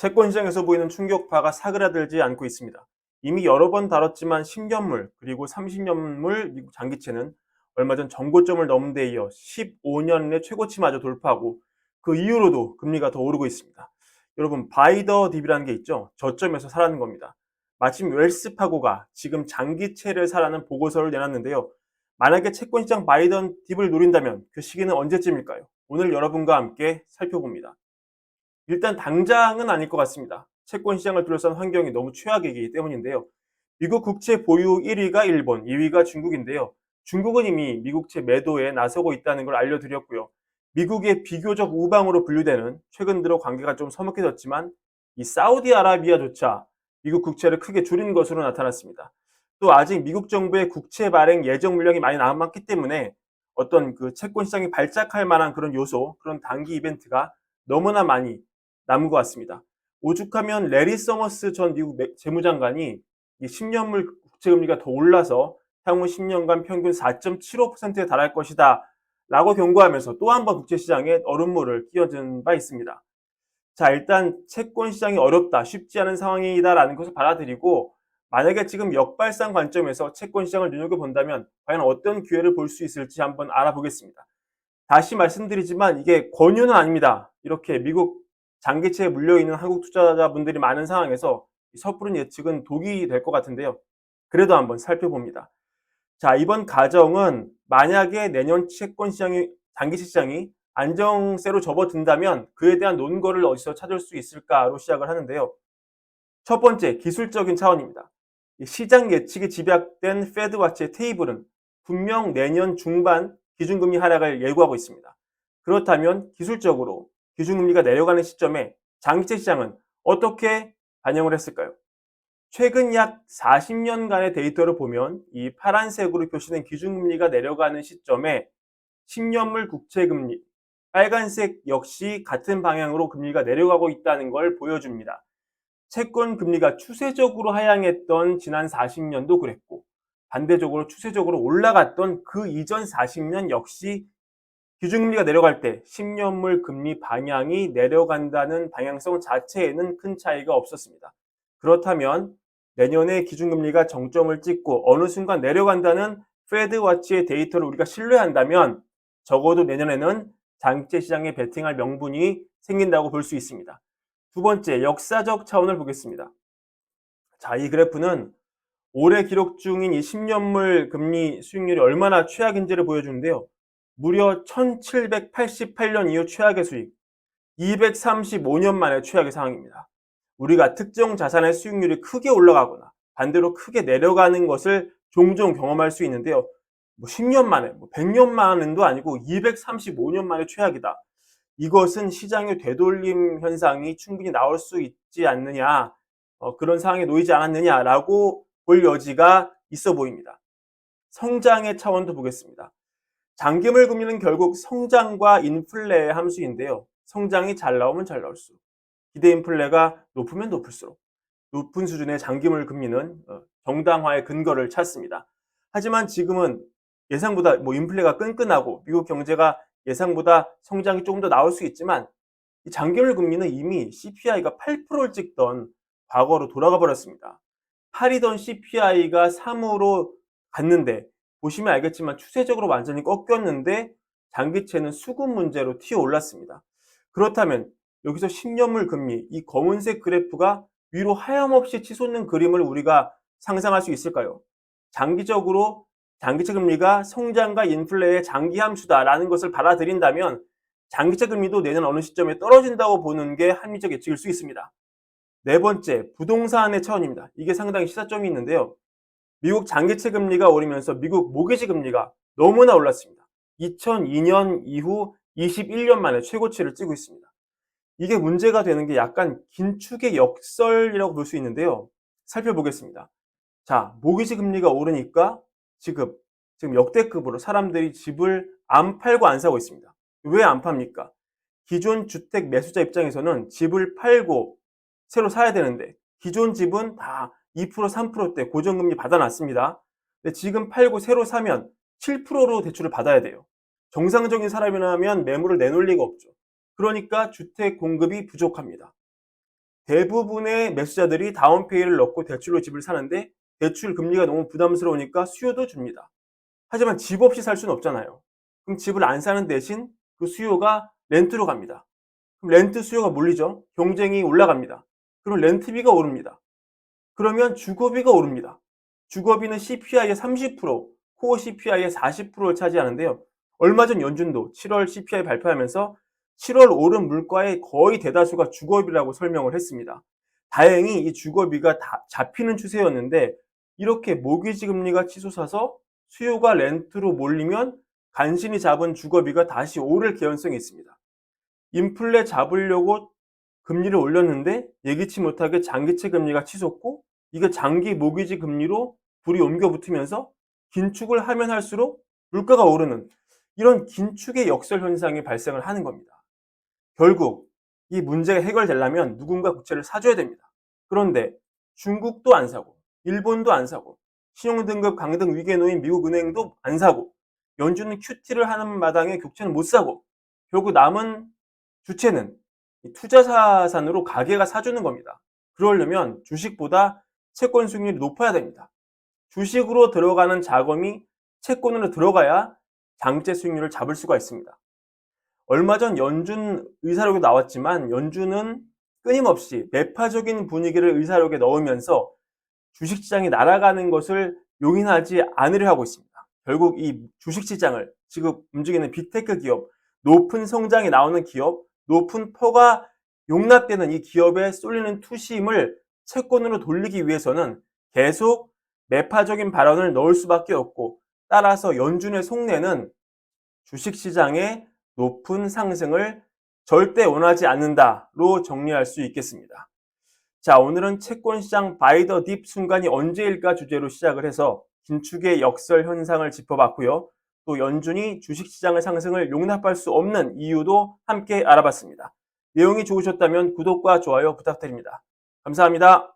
채권 시장에서 보이는 충격파가 사그라들지 않고 있습니다. 이미 여러 번 다뤘지만 10년물 그리고 30년물 미국 장기채는 얼마 전 정고점을 넘은 데 이어 15년 내 최고치마저 돌파하고 그 이후로도 금리가 더 오르고 있습니다. 여러분 바이더 딥이라는 게 있죠. 저점에서 사라는 겁니다. 마침 웰스파고가 지금 장기채를 사라는 보고서를 내놨는데요. 만약에 채권시장 바이던 딥을 노린다면 그 시기는 언제쯤일까요? 오늘 여러분과 함께 살펴봅니다. 일단 당장은 아닐 것 같습니다. 채권 시장을 둘러싼 환경이 너무 최악이기 때문인데요. 미국 국채 보유 1위가 일본, 2위가 중국인데요. 중국은 이미 미국채 매도에 나서고 있다는 걸 알려드렸고요. 미국의 비교적 우방으로 분류되는 최근 들어 관계가 좀 서먹해졌지만 이 사우디아라비아조차 미국 국채를 크게 줄인 것으로 나타났습니다. 또 아직 미국 정부의 국채 발행 예정 물량이 많이 남았기 때문에 어떤 그 채권 시장이 발작할 만한 그런 요소, 그런 단기 이벤트가 너무나 많이 남은 것 같습니다. 오죽하면 레리 서머스 전 미국 재무장관이 이 10년물 국채금리가 더 올라서 향후 10년간 평균 4.75%에 달할 것이다. 라고 경고하면서 또 한 번 국제시장에 얼음물을 끼얹은 바 있습니다. 자, 일단 채권 시장이 어렵다, 쉽지 않은 상황이다라는 것을 받아들이고 만약에 지금 역발상 관점에서 채권 시장을 눈여겨본다면 과연 어떤 기회를 볼 수 있을지 한번 알아보겠습니다. 다시 말씀드리지만 이게 권유는 아닙니다. 이렇게 미국 장기채에 물려있는 한국 투자자분들이 많은 상황에서 섣부른 예측은 독이 될 것 같은데요. 그래도 한번 살펴봅니다. 자, 이번 가정은 만약에 내년 채권 시장이, 장기채 시장이 안정세로 접어든다면 그에 대한 논거를 어디서 찾을 수 있을까로 시작을 하는데요. 첫 번째, 기술적인 차원입니다. 시장 예측이 집약된 페드와치의 테이블은 분명 내년 중반 기준금리 하락을 예고하고 있습니다. 그렇다면 기술적으로 기준금리가 내려가는 시점에 장기채 시장은 어떻게 반영을 했을까요? 최근 약 40년간의 데이터를 보면 이 파란색으로 표시된 기준금리가 내려가는 시점에 10년물 국채금리, 빨간색 역시 같은 방향으로 금리가 내려가고 있다는 걸 보여줍니다. 채권 금리가 추세적으로 하향했던 지난 40년도 그랬고 반대적으로 추세적으로 올라갔던 그 이전 40년 역시 기준금리가 내려갈 때 10년물 금리 방향이 내려간다는 방향성 자체에는 큰 차이가 없었습니다. 그렇다면 내년에 기준금리가 정점을 찍고 어느 순간 내려간다는 페드와치의 데이터를 우리가 신뢰한다면 적어도 내년에는 장기채 시장에 베팅할 명분이 생긴다고 볼 수 있습니다. 두 번째, 역사적 차원을 보겠습니다. 자, 이 그래프는 올해 기록 중인 이 10년물 금리 수익률이 얼마나 최악인지를 보여주는데요. 무려 1788년 이후 최악의 수익, 235년 만에 최악의 상황입니다. 우리가 특정 자산의 수익률이 크게 올라가거나 반대로 크게 내려가는 것을 종종 경험할 수 있는데요. 뭐 10년 만에, 뭐 100년 만은도 아니고 235년 만에 최악이다. 이것은 시장의 되돌림 현상이 충분히 나올 수 있지 않느냐, 어, 그런 상황에 놓이지 않았느냐라고 볼 여지가 있어 보입니다. 성장의 차원도 보겠습니다. 장기물 금리는 결국 성장과 인플레의 함수인데요. 성장이 잘 나오면 잘 나올수록 기대 인플레가 높으면 높을수록 높은 수준의 장기물 금리는 어, 정당화의 근거를 찾습니다. 하지만 지금은 예상보다 뭐 인플레가 끈끈하고 미국 경제가 예상보다 성장이 조금 더 나올 수 있지만 장기물 금리는 이미 CPI가 8%를 찍던 과거로 돌아가 버렸습니다. 8이던 CPI가 3으로 갔는데 보시면 알겠지만 추세적으로 완전히 꺾였는데 장기채는 수급 문제로 튀어 올랐습니다. 그렇다면 여기서 10년물 금리, 이 검은색 그래프가 위로 하염없이 치솟는 그림을 우리가 상상할 수 있을까요? 장기적으로 장기채 금리가 성장과 인플레의 장기 함수다라는 것을 받아들인다면 장기채 금리도 내년 어느 시점에 떨어진다고 보는 게 합리적 예측일 수 있습니다. 네 번째, 부동산의 차원입니다. 이게 상당히 시사점이 있는데요. 미국 장기채 금리가 오르면서 미국 모기지 금리가 너무나 올랐습니다. 2002년 이후 21년 만에 최고치를 찍고 있습니다. 이게 문제가 되는 게 약간 긴축의 역설이라고 볼 수 있는데요. 살펴보겠습니다. 자, 모기지 금리가 오르니까 지금, 지금 역대급으로 사람들이 집을 안 팔고 안 사고 있습니다. 왜 안 팝니까? 기존 주택 매수자 입장에서는 집을 팔고 새로 사야 되는데 기존 집은 다 2% 3%대 고정금리 받아놨습니다. 근데 지금 팔고 새로 사면 7%로 대출을 받아야 돼요. 정상적인 사람이라면 매물을 내놓을 리가 없죠. 그러니까 주택 공급이 부족합니다. 대부분의 매수자들이 다운페이를 넣고 대출로 집을 사는데 대출 금리가 너무 부담스러우니까 수요도 줍니다. 하지만 집 없이 살 수는 없잖아요. 그럼 집을 안 사는 대신 그 수요가 렌트로 갑니다. 그럼 렌트 수요가 몰리죠. 경쟁이 올라갑니다. 그럼 렌트비가 오릅니다. 그러면 주거비가 오릅니다. 주거비는 CPI의 30%, 코어 CPI의 40%를 차지하는데요. 얼마 전 연준도 7월 CPI 발표하면서 7월 오른 물가의 거의 대다수가 주거비라고 설명을 했습니다. 다행히 이 주거비가 다 잡히는 추세였는데 이렇게 모기지 금리가 치솟아서 수요가 렌트로 몰리면 간신히 잡은 주거비가 다시 오를 개연성이 있습니다. 인플레 잡으려고 금리를 올렸는데 예기치 못하게 장기채 금리가 치솟고 이게 장기 모기지 금리로 불이 옮겨 붙으면서 긴축을 하면 할수록 물가가 오르는 이런 긴축의 역설 현상이 발생을 하는 겁니다. 결국 이 문제가 해결되려면 누군가 국채를 사줘야 됩니다. 그런데 중국도 안 사고 일본도 안 사고 신용등급 강등 위기에 놓인 미국 은행도 안 사고 연준은 QT를 하는 마당에 국채는 못 사고 결국 남은 주체는 투자 자산으로 가게가 사주는 겁니다. 그러려면 주식보다 채권 수익률이 높아야 됩니다. 주식으로 들어가는 자금이 채권으로 들어가야 장제 수익률을 잡을 수가 있습니다. 얼마 전 연준 의사록이 나왔지만 연준은 끊임없이 매파적인 분위기를 의사록에 넣으면서 주식시장이 날아가는 것을 용인하지 않으려 하고 있습니다. 결국 이 주식시장을 지금 움직이는 빅테크 기업, 높은 성장이 나오는 기업, 높은 퍼가 용납되는 이 기업에 쏠리는 투심을 채권으로 돌리기 위해서는 계속 매파적인 발언을 넣을 수밖에 없고 따라서 연준의 속내는 주식시장의 높은 상승을 절대 원하지 않는다로 정리할 수 있겠습니다. 자, 오늘은 채권시장 바이더 딥 순간이 언제일까 주제로 시작을 해서 긴축의 역설 현상을 짚어봤고요. 또 연준이 주식시장의 상승을 용납할 수 없는 이유도 함께 알아봤습니다. 내용이 좋으셨다면 구독과 좋아요 부탁드립니다. 감사합니다.